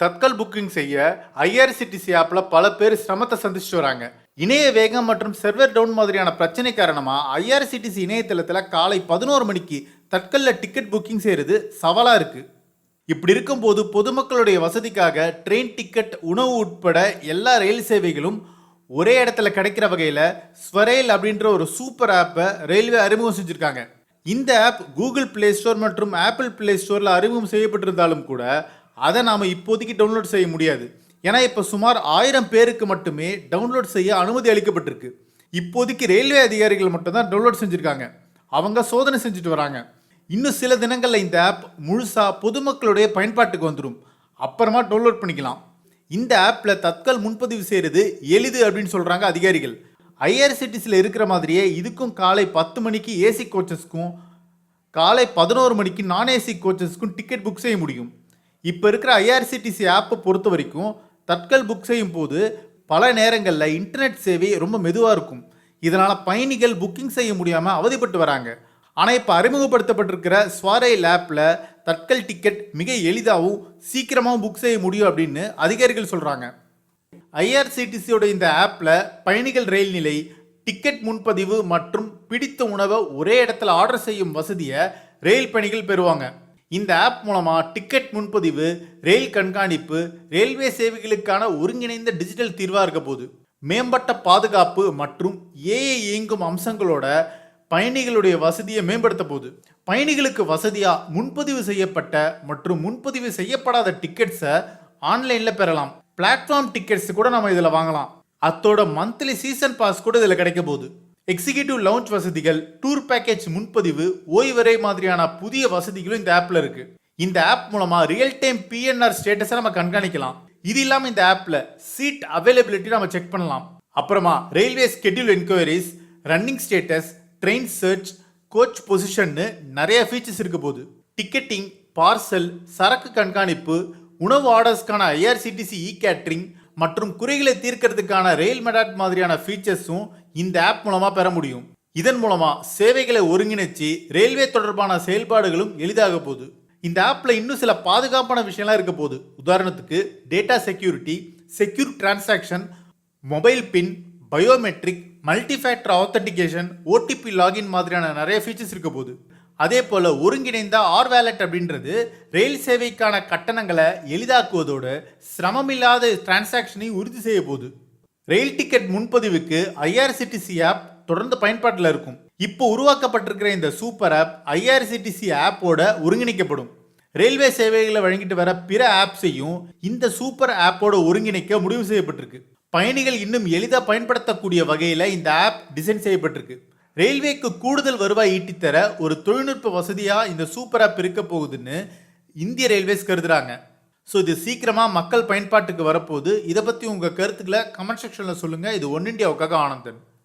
Tatkal booking செய்ய IRCTC ஆப்பில் பல பேர் சிரமத்தை சந்திச்சுட்டு வராங்க. இணைய வேகம் மற்றும் சர்வர் டவுன் மாதிரியான பிரச்சனை காரணமாக ஐஆர்சிடிசி இணையதளத்தில் காலை பதினோரு மணிக்கு தட்கலில் டிக்கெட் புக்கிங் செய்கிறது சவாலாக இருக்குது இப்படி இருக்கும்போது பொதுமக்களுடைய வசதிக்காக ட்ரெயின் டிக்கெட் உணவு உட்பட எல்லா ரயில் சேவைகளும் ஒரே இடத்துல கிடைக்கிற வகையில் ஸ்வரேல் அப்படின்ற ஒரு சூப்பர் ஆப்பை ரயில்வே அறிமுகம் செஞ்சுருக்காங்க. இந்த ஆப் கூகுள் பிளே ஸ்டோர் மற்றும் ஆப்பிள் பிளே ஸ்டோரில் அறிமுகம் செய்யப்பட்டிருந்தாலும் கூட அதை நாம் இப்போதைக்கு டவுன்லோட் செய்ய முடியாது. ஏன்னா இப்போ சுமார் ஆயிரம் பேருக்கு மட்டுமே டவுன்லோட் செய்ய அனுமதி அளிக்கப்பட்டிருக்கு. இப்போதைக்கு ரயில்வே அதிகாரிகள் மட்டும்தான் டவுன்லோட் செஞ்சுருக்காங்க. அவங்க சோதனை செஞ்சுட்டு வராங்க. இன்னும் சில தினங்களில் இந்த ஆப் முழுசாக பொதுமக்களுடைய பயன்பாட்டுக்கு வந்துடும் அப்புறமா டவுன்லோட் பண்ணிக்கலாம். இந்த ஆப்பில் தற்கால் முன்பதிவு செய்கிறது எளிது அப்படின்னு சொல்கிறாங்க அதிகாரிகள். ஐஆர்சிடிசியில் இருக்கிற மாதிரியே இதுக்கும் காலை பத்து மணிக்கு ஏசி கோச்சஸ்க்கும் காலை பதினோரு மணிக்கு நான் ஏசி கோச்சஸ்க்கும் டிக்கெட் புக் செய்ய முடியும். இப்போ இருக்கிற ஐஆர்சிடிசி ஆப்பை பொறுத்த வரைக்கும் தட்கல் புக் செய்யும் போது பல நேரங்களில் இன்டர்நெட் சேவை ரொம்ப மெதுவாக இருக்கும். இதனால் பயணிகள் புக்கிங் செய்ய முடியாமல் அவதிப்பட்டு வராங்க. ஆனால் இப்போ அறிமுகப்படுத்தப்பட்டிருக்கிற ஸ்வாரைல் ஆப்பில் தட்கல் டிக்கெட் மிக எளிதாகவும் சீக்கிரமாகவும் புக் செய்ய முடியும் அப்படின்னு அதிகாரிகள் சொல்கிறாங்க ஐஆர்சிடிசியோட இந்த ஆப்பில் பயணிகள் ரயில் நிலை டிக்கெட் முன்பதிவு மற்றும் பிடித்த உணவை ஒரே இடத்துல ஆர்டர் செய்யும் வசதியை ரயில் பயணிகள் பெறுவாங்க. இந்த ஆப் மூலமாக டிக்கெட் முன்பதிவு ரயில் கண்காணிப்பு ரயில்வே சேவைகளுக்கான ஒருங்கிணைந்த டிஜிட்டல் தீர்வாக இருக்க போகுது. மேம்பட்ட பாதுகாப்பு மற்றும் ஏஐ இயங்கும் அம்சங்களோட பயணிகளுடைய வசதியை மேம்படுத்த போகுது. பயணிகளுக்கு வசதியாக முன்பதிவு செய்யப்பட்ட மற்றும் முன்பதிவு செய்யப்படாத டிக்கெட்ஸை ஆன்லைனில் பெறலாம். பிளாட்ஃபார்ம் டிக்கெட்ஸ் கூட நம்ம இதில் வாங்கலாம். அத்தோட மந்த்லி சீசன் பாஸ் கூட இதில் கிடைக்க போகுது. எக்ஸிகியூட்டிவ் லவுஞ்ச் வசதிகள் டூர் பேக்கேஜ் முன்பதிவு ஓய்வறை மாதிரியான புதிய வசதிகளும் இந்த ஆப்பில் இருக்கு. இந்த ஆப் மூலமா ரியல் டைம் பிஎன்ஆர் ஸ்டேட்டஸை நம்ம கண்காணிக்கலாம். இது இல்லாமல் இந்த ஆப்பில் சீட் அவைலபிலிட்டி நம்ம செக் பண்ணலாம். அப்புறமா railway schedule enquiries running status train search coach பொசிஷன்னு நிறைய ஃபீச்சர்ஸ் இருக்க போகுது. டிக்கெட்டிங் பார்சல் சரக்கு கண்காணிப்பு உணவு ஆர்டர்ஸ்க்கான ஐஆர்சிடிசி இ கேட்ரிங் மற்றும் குறைகளை தீர்க்கறதுக்கான ரெயில் மெடாட் மாதிரியான ஃபீச்சர்ஸும் இந்த ஆப் மூலமாக பெற முடியும். இதன் மூலமாக சேவைகளை ஒருங்கிணைச்சு ரயில்வே தொடர்பான செயல்பாடுகளும் எளிதாக போகுது. இந்த ஆப்பில் இன்னும் சில பாதுகாப்பான விஷயம்லாம் இருக்க போகுது. உதாரணத்துக்கு data security secure transaction mobile pin biometric multifactor authentication OTP login மாதிரியான நிறைய ஃபீச்சர்ஸ் இருக்க போகுது. அதே போல் ஒருங்கிணைந்த ஆர் வேலட் அப்படின்றது ரயில் சேவைக்கான கட்டணங்களை எளிதாக்குவதோடு சிரமமில்லாத டிரான்சாக்ஷனை உறுதி செய்ய போகுது. ரயில் டிக்கெட் முன்பதிவுக்கு ஐஆர்சிடிசி ஆப் தொடர்ந்து பயன்பாட்டில் இருக்கும். இப்போ உருவாக்கப்பட்டிருக்கிற இந்த சூப்பர் ஆப் ஐஆர்சிடிசி ஆப்போட ஒருங்கிணைக்கப்படும். ரயில்வே சேவைகளை வழங்கிட்டு வர பிற ஆப்ஸையும் இந்த சூப்பர் ஆப்போட ஒருங்கிணைக்க முடிவு செய்யப்பட்டிருக்கு. பயணிகள் இன்னும் எளிதாக பயன்படுத்தக்கூடிய வகையில் இந்த ஆப் டிசைன் செய்யப்பட்டிருக்கு. ரயில்வேக்கு கூடுதல் வருவாய் ஈட்டித்தர ஒரு தொழில்நுட்ப வசதியாக இந்த சூப்பர் ஆப் இருக்க போகுதுன்னு இந்திய ரயில்வேஸ் கருதுறாங்க. ஸோ இது சீக்கிரமாக மக்கள் பயன்பாட்டுக்கு வரப்போகுது. இதை பற்றி உங்கள் கருத்துக்களை கமெண்ட் செக்ஷனில் சொல்லுங்கள் இது ஒன் இண்டியாவுக்காக ஆனந்தன்.